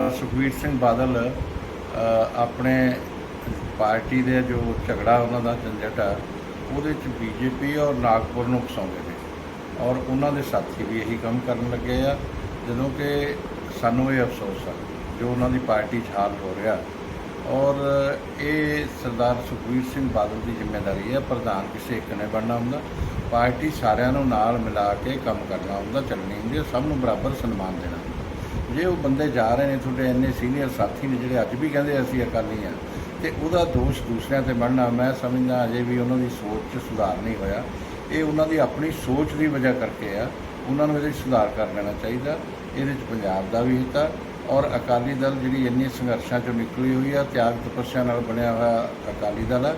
ਸੁਖਵੀਰ ਸਿੰਘ ਬਾਦਲ ਆਪਣੇ ਪਾਰਟੀ ਦੇ ਜੋ ਝਗੜਾ ਉਹਨਾਂ ਦਾ ਝੰਜਟ ਆ, ਉਹਦੇ ਚ ਬੀਜੇਪੀ ਔਰ ਨਾਗਪੁਰ ਨੂੰ ਫਸਾਉਂਦੇ ਨੇ। ਔਰ ਉਹਨਾਂ ਦੇ ਸਾਥੀ ਵੀ ਇਹੀ ਕੰਮ ਕਰਨ ਲੱਗੇ ਆ, ਜਦੋਂ ਕਿ ਸਾਨੂੰ ਇਹ ਅਫਸੋਸ ਆ, ਜੋ ਉਹਨਾਂ ਦੀ ਪਾਰਟੀ 'ਚ ਹਾਲ ਹੋ ਰਿਹਾ। ਔਰ ਇਹ ਸਰਦਾਰ ਸੁਖਵੀਰ ਸਿੰਘ ਬਾਦਲ ਦੀ ਜ਼ਿੰਮੇਵਾਰੀ ਹੈ ਪ੍ਰਧਾਨ ਕਿਸੇ ਇੱਕ ਨੇ ਬਣਨਾ ਹੁੰਦਾ, ਪਾਰਟੀ ਸਾਰਿਆਂ ਨੂੰ ਨਾਲ ਮਿਲਾ ਕੇ ਕੰਮ ਕਰਨਾ ਹੁੰਦਾ, ਚੱਲਣੀ ਹੁੰਦੀ ਹੈ ਸਭ ਨੂੰ ਬਰਾਬਰ ਸਨਮਾਨ ਦੇਣਾ ਹੁੰਦਾ। ਜੇ ਉਹ ਬੰਦੇ ਜਾ ਰਹੇ ਨੇ, ਤੁਹਾਡੇ ਇੰਨੇ ਸੀਨੀਅਰ ਸਾਥੀ ਨੇ ਜਿਹੜੇ ਅੱਜ ਵੀ ਕਹਿੰਦੇ ਅਸੀਂ ਅਕਾਲੀ ਆ, ਤੇ ਉਹਦਾ ਦੋਸ਼ ਦੂਸਰਿਆਂ ਤੇ ਬਣਨਾ, ਮੈਂ ਸਮਝਦਾ ਅਜੇ ਵੀ ਉਹਨਾਂ ਦੀ ਸੋਚ 'ਚ ਸੁਧਾਰ ਨਹੀਂ ਹੋਇਆ। ਇਹ ਉਹਨਾਂ ਦੀ ਆਪਣੀ ਸੋਚ ਦੀ ਵਜ੍ਹਾ ਕਰਕੇ ਆ, ਉਹਨਾਂ ਨੂੰ ਇਹਦੇ ਸੁਧਾਰ ਕਰ ਲੈਣਾ ਚਾਹੀਦਾ। ਇਹਦੇ 'ਚ ਪੰਜਾਬ ਦਾ ਵੀ ਹਿੱਤਾ ਔਰ ਅਕਾਲੀ ਦਲ ਜਿਹੜੀ ਇੰਨੇ ਸੰਘਰਸ਼ਾਂ 'ਚੋਂ ਨਿਕਲੀ ਹੋਈ ਆ, ਤਿਆਗ ਤਪੱਸਿਆ ਨਾਲ ਬਣਿਆ ਹੋਇਆ ਅਕਾਲੀ ਦਲ ਆ,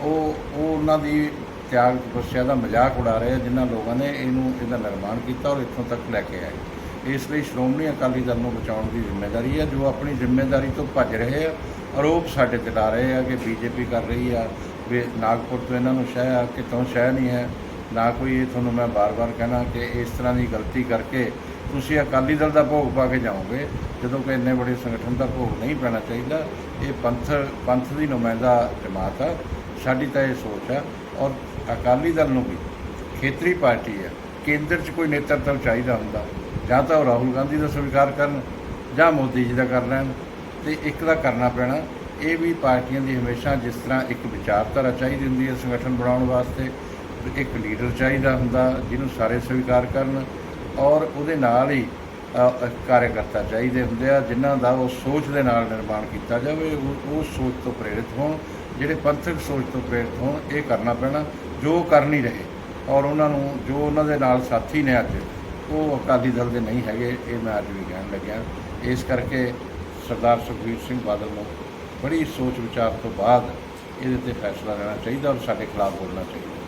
ਉਹ ਉਹ ਉਹਨਾਂ ਦੀ ਤਿਆਗ ਤਪੱਸਿਆ ਦਾ ਮਜ਼ਾਕ ਉਡਾ ਰਹੇ ਆ, ਜਿਨ੍ਹਾਂ ਲੋਕਾਂ ਨੇ ਇਹਨੂੰ ਇਹਦਾ ਨਿਰਮਾਣ ਕੀਤਾ ਔਰ ਇੱਥੋਂ ਤੱਕ ਲੈ ਕੇ ਆਏ। ਇਸ ਲਈ ਸ਼੍ਰੋਮਣੀ ਅਕਾਲੀ ਦਲ ਨੂੰ ਬਚਾਉਣ ਦੀ ਜ਼ਿੰਮੇਵਾਰੀ ਹੈ। ਜੋ ਆਪਣੀ ਜ਼ਿੰਮੇਵਾਰੀ ਤੋਂ ਭੱਜ ਰਹੇ ਆ, ਆਰੋਪ ਸਾਡੇ ਤੇ ਲਾ ਰਹੇ ਆ ਕਿ ਬੀਜੇਪੀ ਕਰ ਰਹੀ ਆ। ਵੀ ਨਾਗਪੁਰ ਤੋਂ ਇਹਨਾਂ ਨੂੰ ਸ਼ਹਿ ਆ, ਕਿਤੋਂ ਸ਼ਹਿ ਨਹੀਂ ਹੈ। ਨਾ ਕੋਈ ਇਹ ਤੁਹਾਨੂੰ ਮੈਂ ਬਾਰ-ਬਾਰ ਕਹਿਣਾ ਕਿ ਇਸ ਤਰ੍ਹਾਂ ਦੀ ਗਲਤੀ ਕਰਕੇ ਤੁਸੀਂ ਅਕਾਲੀ ਦਲ ਦਾ ਭੋਗ ਪਾ ਕੇ ਜਾਓਗੇ। ਜਦੋਂ ਕਿ ਇੰਨੇ ਵੱਡੇ ਸੰਗਠਨ ਦਾ ਭੋਗ ਨਹੀਂ ਪੈਣਾ ਚਾਹੀਦਾ। ਇਹ ਪੰਥ ਪੰਥ ਦੀ ਨੁਮਾਇੰਦਾ ਜਮਾਤ ਆ। ਸਾਡੀ ਤਾਂ ਇਹ ਸੋਚ ਆ। ਔਰ ਅਕਾਲੀ ਦਲ ਨੂੰ ਵੀ ਖੇਤਰੀ ਪਾਰਟੀ ਹੈ ਕੇਂਦਰ 'ਚ ਕੋਈ ਨੇਤਰਤਵ ਚਾਹੀਦਾ ਹੁੰਦਾ। ਜਾਂ ਤਾਂ ਉਹ ਰਾਹੁਲ ਗਾਂਧੀ ਦਾ ਸਵੀਕਾਰ ਕਰਨ ਜਾਂ ਮੋਦੀ ਜੀ ਦਾ ਕਰ ਲੈਣ। ਤੇ ਇੱਕ ਦਾ ਕਰਨਾ ਪੈਣਾ, ਇਹ ਵੀ ਪਾਰਟੀਆਂ ਦੀ ਹਮੇਸ਼ਾ ਜਿਸ ਤਰ੍ਹਾਂ ਇੱਕ ਵਿਚਾਰਧਾਰਾ ਚਾਹੀਦੀ ਹੁੰਦੀ ਹੈ ਸੰਗਠਨ ਬਣਾਉਣ ਵਾਸਤੇ, ਇੱਕ ਲੀਡਰ ਚਾਹੀਦਾ ਹੁੰਦਾ ਜਿਹਨੂੰ ਸਾਰੇ ਸਵੀਕਾਰ ਕਰਨ ਔਰ ਉਹਦੇ ਨਾਲ ਹੀ ਕਾਰਜਕਰਤਾ ਚਾਹੀਦੇ ਹੁੰਦੇ ਆ, ਜਿਨ੍ਹਾਂ ਦਾ ਉਹ ਸੋਚ ਦੇ ਨਾਲ ਨਿਰਮਾਣ ਕੀਤਾ ਜਾਵੇ, ਉਹ ਉਹ ਸੋਚ ਤੋਂ ਪ੍ਰੇਰਿਤ ਹੋਣ, ਜਿਹੜੇ ਪੰਥਕ ਸੋਚ ਤੋਂ ਪ੍ਰੇਰਿਤ ਹੋਣ, ਇਹ ਕਰਨਾ ਪੈਣਾ, ਜੋ ਕਰ ਨਹੀਂ ਰਹੇ। ਔਰ ਉਹਨਾਂ ਨੂੰ, ਜੋ ਉਹਨਾਂ ਦੇ ਨਾਲ ਸਾਥੀ ਨੇ ਅੱਜ ਉਹ ਅਕਾਲੀ ਦਲ ਦੇ ਨਹੀਂ ਹੈਗੇ, ਇਹ ਮੈਂ ਅੱਜ ਵੀ ਕਹਿਣ ਲੱਗਿਆ। ਇਸ ਕਰਕੇ ਸਰਦਾਰ ਸੁਖਬੀਰ ਸਿੰਘ ਬਾਦਲ ਨੂੰ ਬੜੀ ਸੋਚ ਵਿਚਾਰ ਤੋਂ ਬਾਅਦ ਇਹਦੇ ਤੇ ਫੈਸਲਾ ਲੈਣਾ ਚਾਹੀਦਾ ਔਰ ਸਾਡੇ ਖਿਲਾਫ ਬੋਲਣਾ ਚਾਹੀਦਾ।